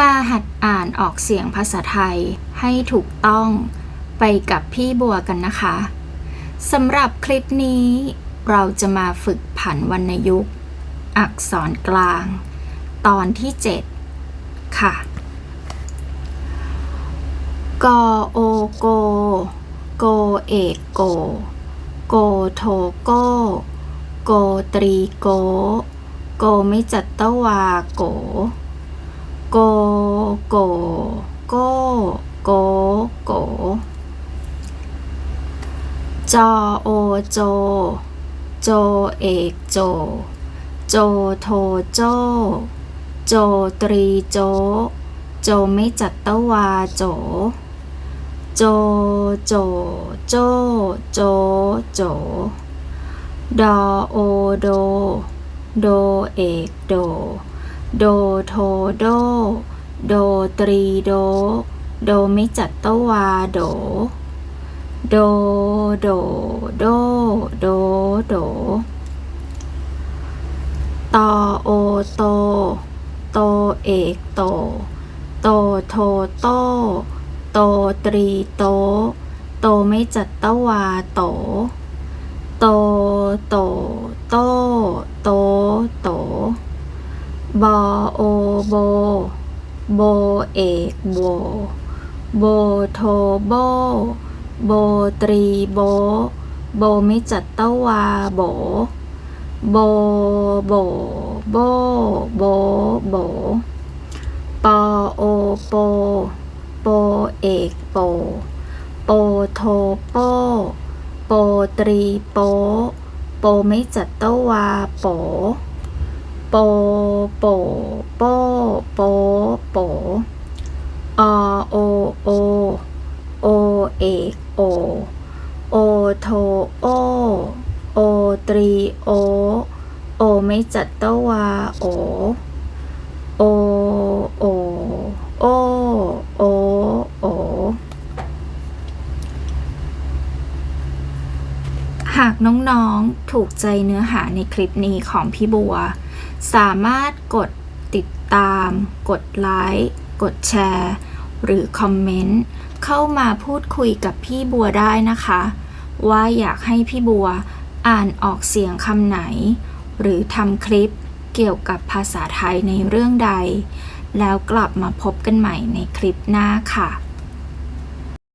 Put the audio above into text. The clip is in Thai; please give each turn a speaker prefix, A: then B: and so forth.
A: มาหัดอ่านออกเสียงภาษาไทยให้ถูกต้องไปกับพี่บัวกันนะคะสำหรับคลิปนี้เราจะมาฝึกผันวรรณยุกต์ อักษรกลาง ตอนที่ 7 ค่ะ กโอโก โกเอกโก โกโทโก โกตรีโก โกไม่จัตตวาโก โกโกโกโกโกจอโอโจ โจเอกโจ โจโทโจ โจตรีโจ โจไม่จัตตวาโจ โจโจ โจ โจ โจ ดอโอโด โดเอกโด โดโทโด โดตรีโด โดไม่จัตตวาโด โดโดโด โดโด ตอโอโต โตเอกโต โตโทโต โตตรีโต โตไม่จัตตวาโต โตโตโต โตโต บอโอโบ โบเอกโบ โบโทโบ โบตรีโบ โบไม่จัตตวาโบ โบ โบ โบ โบ โบ ปอโอโป โปเอกโป โปโทโป โปตรีโป โปไม่จัตตวาโป โปโปโปโปโปอโอโอโอเอกโอโอโทโอโอตรีโอโอไม่จัตตวาโอโอโอโอโอโอหากน้องๆถูกใจเนื้อหาในคลิปนี้ของพี่บัว สามารถกดติดตาม กดไลค์กดแชร์ หรือคอมเมนต์เข้ามาพูดคุยกับพี่บัวได้นะคะ ว่าอยากให้พี่บัวอ่านออกเสียงคำไหน หรือทำคลิปเกี่ยวกับภาษาไทยในเรื่องใด แล้วกลับมาพบกันใหม่ในคลิปหน้าค่ะ